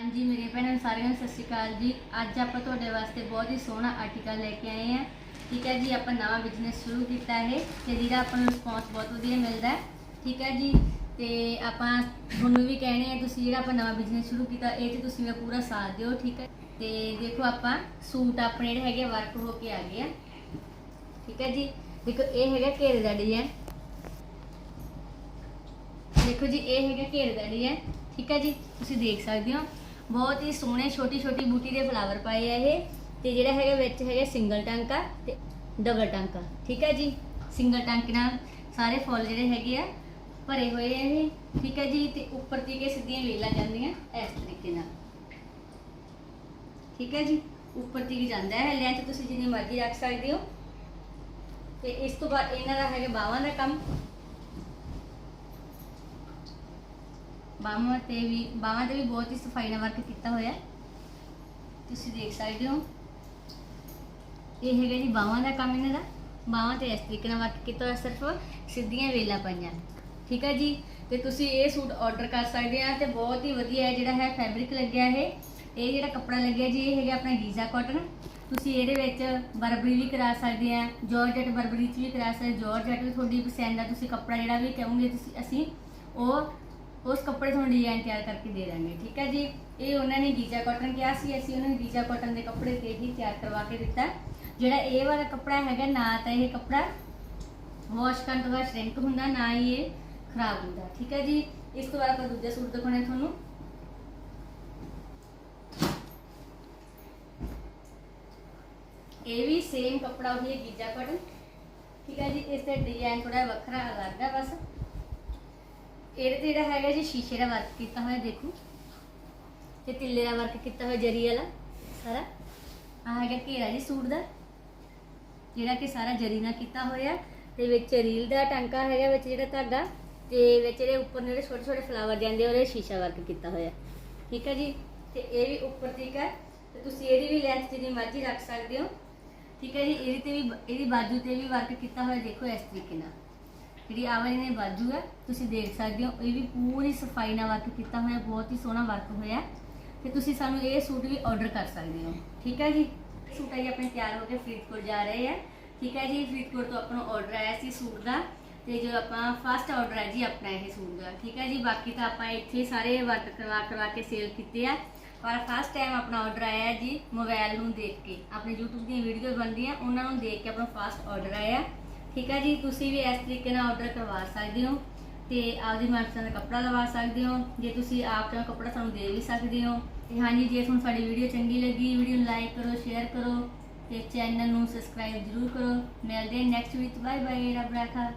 ਹਾਂਜੀ, ਮੇਰੇ ਭੈਣਾਂ ਸਾਰਿਆਂ ਨੂੰ ਸਤਿ ਸ਼੍ਰੀ ਅਕਾਲ ਜੀ। ਅੱਜ ਆਪਾਂ ਤੁਹਾਡੇ ਵਾਸਤੇ ਬਹੁਤ ਹੀ ਸੋਹਣਾ ਆਰਟੀਕਲ ਲੈ ਕੇ ਆਏ ਹਾਂ। ਠੀਕ ਹੈ ਜੀ, ਆਪਾਂ ਨਵਾਂ ਬਿਜ਼ਨਸ ਸ਼ੁਰੂ ਕੀਤਾ ਹੈ ਤੇ ਜਿਹਦਾ ਆਪਾਂ ਨੂੰ ਰਿਸਪੌਂਸ ਬਹੁਤ ਵਧੀਆ ਮਿਲਦਾ ਹੈ। ਠੀਕ ਹੈ ਜੀ, ਤੇ ਆਪਾਂ ਤੁਹਾਨੂੰ ਵੀ ਕਹਿਣੇ ਆ ਤੁਸੀਂ ਜਿਹੜਾ ਆਪਾਂ ਨਵਾਂ ਬਿਜ਼ਨਸ ਸ਼ੁਰੂ ਕੀਤਾ, ਇਹ ਤੇ ਤੁਸੀਂ ਮੇਰਾ ਪੂਰਾ ਸਾਥ ਦਿਓ, ਠੀਕ ਹੈ। ਤੇ ਦੇਖੋ ਆਪਾਂ ਸੂਟ ਆਪਣੇ ਜਿਹੜੇ ਹੈਗੇ ਵਰਕ ਹੋ ਕੇ ਆ ਗਏ ਆ। ਠੀਕ ਹੈ ਜੀ, ਦੇਖੋ ਇਹ ਹੈਗਾ ਘੇਰੇ ਦਾ ਡਿਜ਼ਾਈਨ ਦੇਖੋ ਜੀ, ਇਹ ਹੈਗਾ ਘੇਰੇ ਦਾ ਡਿਜ਼ਾਈਨ ਠੀਕ ਹੈ ਜੀ, ਤੁਸੀਂ ਦੇਖ ਸਕਦੇ ਹੋ। ਬਹੁਤ ਹੀ ਸੋਹਣੇ ਛੋਟੀ ਛੋਟੀ ਬੂਟੀ ਦੇ ਫਲਾਵਰ ਪਾਏ ਆ ਇਹ। ਤੇ ਜਿਹੜਾ ਹੈਗਾ ਵਿੱਚ ਹੈਗਾ ਸਿੰਗਲ ਟਾਂਕਾ ਤੇ ਡਬਲ ਟਾਂਕਾ। ਠੀਕ ਹੈ ਜੀ? ਸਿੰਗਲ ਟਾਂਕੇ ਨਾਲ ਸਾਰੇ ਫੁੱਲ ਜਿਹੜੇ ਹੈਗੇ ਆ ਭਰੇ ਹੋਏ ਆ ਇਹ। ਠੀਕ ਹੈ ਜੀ? ਤੇ ਉੱਪਰ ਦੀ ਕੇ ਸਿੱਧੀਆਂ ਵੇਲਾਂ ਜਾਂਦੀਆਂ ਇਸ ਤਰੀਕੇ ਨਾਲ। ਠੀਕ ਹੈ ਜੀ? ਉੱਪਰ ਦੀ ਜਾਂਦਾ ਹੈ ਲੈਂਥ ਤੁਸੀਂ ਜਿੰਨੀ ਮਰਜ਼ੀ ਰੱਖ ਸਕਦੇ ਹੋ। ਤੇ ਇਸ ਤੋਂ ਬਾਅਦ ਇਹਨਾਂ ਦਾ ਹੈਗਾ ਬਾਹਾਂ ਦਾ ਕੰਮ। ਬਾਹਾਂ ਤੇ ਵੀ ਬਾਹਾਂ ਤੇ ਵੀ ਬਹੁਤ ਹੀ ਸਫ਼ਾਈ ਨਾਲ ਵਰਕ ਕੀਤਾ ਹੋਇਆ ਤੁਸੀਂ ਦੇਖ ਸਕਦੇ ਹੋ। ਇਹ ਹੈਗਾ ਜੀ ਬਾਹਾਂ ਦਾ ਕੰਮ ਇਹਨਾਂ ਦਾ। ਬਾਹਾਂ ਤੇ ਇਸ ਤਰੀਕੇ ਨਾਲ ਵਰਕ ਕੀਤਾ ਹੋਇਆ ਸਿਰਫ ਸਿੱਧੀਆਂ ਵੇਲਾਂ ਪਾਈਆਂ। ਠੀਕ ਹੈ ਜੀ? ਤੇ ਤੁਸੀਂ ਇਹ ਸੂਟ ਆਰਡਰ ਕਰ ਸਕਦੇ ਆ ਤੇ ਬਹੁਤ ਹੀ ਵਧੀਆ ਹੈ ਜਿਹੜਾ ਹੈ ਫੈਬਰਿਕ ਲੱਗਿਆ ਇਹ। ਇਹ ਜਿਹੜਾ ਕੱਪੜਾ ਲੱਗਿਆ ਜੀ, ਇਹ ਹੈਗਾ ਆਪਣਾ ਗੀਜ਼ਾ ਕਾਟਨ ਤੁਸੀਂ ਇਹਦੇ ਵਿੱਚ ਬਰਬਰੀ ਵੀ ਕਰਾ ਸਕਦੇ ਆ ਜਾਰਜਟ ਬਰਬਰੀ ਚ ਵੀ ਕਰਾ ਸਕਦੇ ਜਾਰਜਟ ਵੀ ਤੁਹਾਡੀ ਪਸੰਦ ਆ। ਤੁਸੀਂ ਕੱਪੜਾ ਜਿਹੜਾ ਵੀ ਕਹੋਗੇ ਤੁਸੀਂ, ਅਸੀਂ, ਉਹ ਉਸ ਕੱਪੜੇ ਤੁਹਾਨੂੰ ਡਿਜ਼ਾਈਨ ਤਿਆਰ ਕਰਕੇ ਦੇ ਦਾਂਗੇ, ਠੀਕ ਹੈ ਜੀ? ਇਹ ਉਹਨਾਂ ਨੇ ਗੀਜ਼ਾ ਕਾਟਨ ਕਿਹਾ ਸੀ, ਅਸੀਂ ਉਹਨਾਂ ਨੂੰ ਗੀਜ਼ਾ ਕਾਟਨ ਦੇ ਕੱਪੜੇ ਤੇ ਹੀ ਤਿਆਰ ਕਰਵਾ ਕੇ ਦਿੱਤਾ। ਜਿਹੜਾ ਇਹ ਵਾਲਾ ਕੱਪੜਾ ਹੈਗਾ, ਨਾ ਤਾਂ ਇਹ ਕੱਪੜਾ ਵਾਸ਼ ਕਰਨ ਤੋਂ ਬਾਅਦ ਸ਼੍ਰਿੰਕ ਹੁੰਦਾ, ਨਾ ਹੀ ਇਹ ਖਰਾਬ ਹੁੰਦਾ, ਠੀਕ ਹੈ ਜੀ? ਇਸ ਤੋਂ ਬਾਅਦ ਆਪਾਂ ਦੂਜਾ ਸੂਟ ਦਿਖਾਉਣਾ ਤੁਹਾਨੂੰ। ਇਹ ਵੀ ਸੇਮ ਕੱਪੜਾ, ਉਹੀ ਗੀਜਾ ਕਾਟਨ ਠੀਕ ਹੈ ਜੀ? ਇਸ ਤੇ ਡਿਜ਼ਾਈਨ ਥੋੜਾ ਵੱਖਰਾ ਅਲੱਗ ਹੈ ਬਸ। ਇਹਦੇ ਤੇ ਜਿਹੜਾ ਹੈਗਾ ਜੀ, ਸ਼ੀਸ਼ੇ ਦਾ ਵਰਕ ਕੀਤਾ ਹੋਇਆ, ਦੇਖੋ। ਤੇ ਤਿੱਲੇ ਦਾ ਵਰਕ ਕੀਤਾ ਹੋਇਆ, ਜਰੀ ਵਾਲਾ, ਸਾਰਾ। ਆ ਹੈਗਾ ਘੇਰਾ ਜੀ, ਸੂਟ ਦਾ। ਜਿਹੜਾ ਕਿ ਸਾਰਾ ਜਰੀ ਨਾਲ ਕੀਤਾ ਹੋਇਆ। ਤੇ ਵਿੱਚ ਰੀਲ ਦਾ ਟਾਂਕਾ ਹੈਗਾ, ਵਿੱਚ ਜਿਹੜਾ ਧਾਗਾ ਤੇ ਵਿੱਚ ਇਹਦੇ ਉੱਪਰ ਜਿਹੜੇ ਛੋਟੇ ਛੋਟੇ ਫਲਾਵਰ ਜਾਂਦੇ ਉਹਦੇ ਸ਼ੀਸ਼ਾ ਵਰਕ ਕੀਤਾ ਹੋਇਆ। ਠੀਕ ਹੈ ਜੀ? ਤੇ ਇਹ ਵੀ ਉੱਪਰ ਤੀਕ ਹੈ ਤੇ ਤੁਸੀਂ ਇਹਦੀ ਵੀ ਲੈਂਥ ਜਿੰਨੀ ਮਰਜ਼ੀ ਰੱਖ ਸਕਦੇ ਹੋ। ਠੀਕ ਹੈ ਜੀ? ਇਹਦੀ ਤੇ ਵੀ, ਇਹਦੀ ਬਾਜੂ ਤੇ ਵੀ ਵਰਕ ਕੀਤਾ ਹੋਇਆ, ਦੇਖੋ ਇਸ ਤਰੀਕੇ ਨਾਲ। ਜਿਹੜੀ ਆਹ ਵਾਲੀ ਨੇ ਬਾਜੂ ਹੈ, ਤੁਸੀਂ ਦੇਖ ਸਕਦੇ ਹੋ, ਇਹ ਵੀ ਪੂਰੀ ਸਫ਼ਾਈ ਨਾਲ ਵਰਕ ਕੀਤਾ ਹੋਇਆ, ਬਹੁਤ ਹੀ ਸੋਹਣਾ ਵਰਕ ਹੋਇਆ ਤੇ ਤੁਸੀਂ ਸਾਨੂੰ ਇਹ ਸੂਟ ਵੀ ਆਰਡਰ ਕਰ ਸਕਦੇ ਹੋ, ਠੀਕ ਹੈ ਜੀ? ਸੂਟ ਆਈ ਆਪਣੇ ਤਿਆਰ ਹੋ ਕੇ ਫਰੀਦਕੋਟ ਜਾ ਰਹੇ ਆ ਠੀਕ ਹੈ ਜੀ? ਫਰੀਦਕੋਟ ਤੋਂ ਆਪਣਾ ਨੂੰ ਆਰਡਰ ਆਇਆ ਸੀ ਸੂਟ ਦਾ, ਤੇ ਜੋ ਆਪਾਂ ਫਸਟ ਆਰਡਰ ਹੈ ਜੀ ਆਪਣਾ ਇਹ ਸੂਟ ਦਾ, ਠੀਕ ਹੈ ਜੀ? ਬਾਕੀ ਤਾਂ ਆਪਾਂ ਇੱਥੇ ਸਾਰੇ ਵਰਕ ਕਰਵਾ ਕਰਵਾ ਕੇ ਸੇਲ ਕੀਤੇ ਆ। ਪਰ ਫਸਟ ਟਾਈਮ ਆਪਣਾ ਆਰਡਰ ਆਇਆ ਜੀ ਮੋਬਾਈਲ ਨੂੰ ਦੇਖ ਕੇ। ਆਪਣੇ YouTube ਦੀਆਂ ਵੀਡੀਓ ਬਣਦੀਆਂ, ਉਹਨਾਂ ਨੂੰ ਦੇਖ ਕੇ ਆਪਣਾ ਫਸਟ ਆਰਡਰ ਆਇਆ ਠੀਕ ਹੈ ਜੀ, ਤੁਸੀਂ ਵੀ ਇਸ ਤਰੀਕੇ ਨਾਲ ਆਰਡਰ ਕਰਵਾ ਸਕਦੇ ਹੋ ਤੇ ਆਪਦੀ ਮਨਪਸੰਦ ਦਾ ਕੱਪੜਾ ਲਵਾ ਸਕਦੇ ਹੋ। ਜੇ ਤੁਸੀਂ ਆਪ ਦਾ ਕੱਪੜਾ ਸਾਨੂੰ ਦੇ ਵੀ ਸਕਦੇ ਹੋ। ਤੇ ਹਾਂਜੀ, ਜੇ ਤੁਹਾਨੂੰ ਸਾਡੀ ਵੀਡੀਓ ਚੰਗੀ ਲੱਗੀ ਵੀਡੀਓ ਨੂੰ ਲਾਈਕ ਕਰੋ ਸ਼ੇਅਰ ਕਰੋ ਤੇ ਚੈਨਲ ਨੂੰ ਸਬਸਕ੍ਰਾਈਬ ਜ਼ਰੂਰ ਕਰੋ। ਮਿਲਦੇ ਹਾਂ ਨੈਕਸਟ ਵੀਕ ਬਾਏ ਬਾਏ ਰੱਬ ਰਾਖਾ।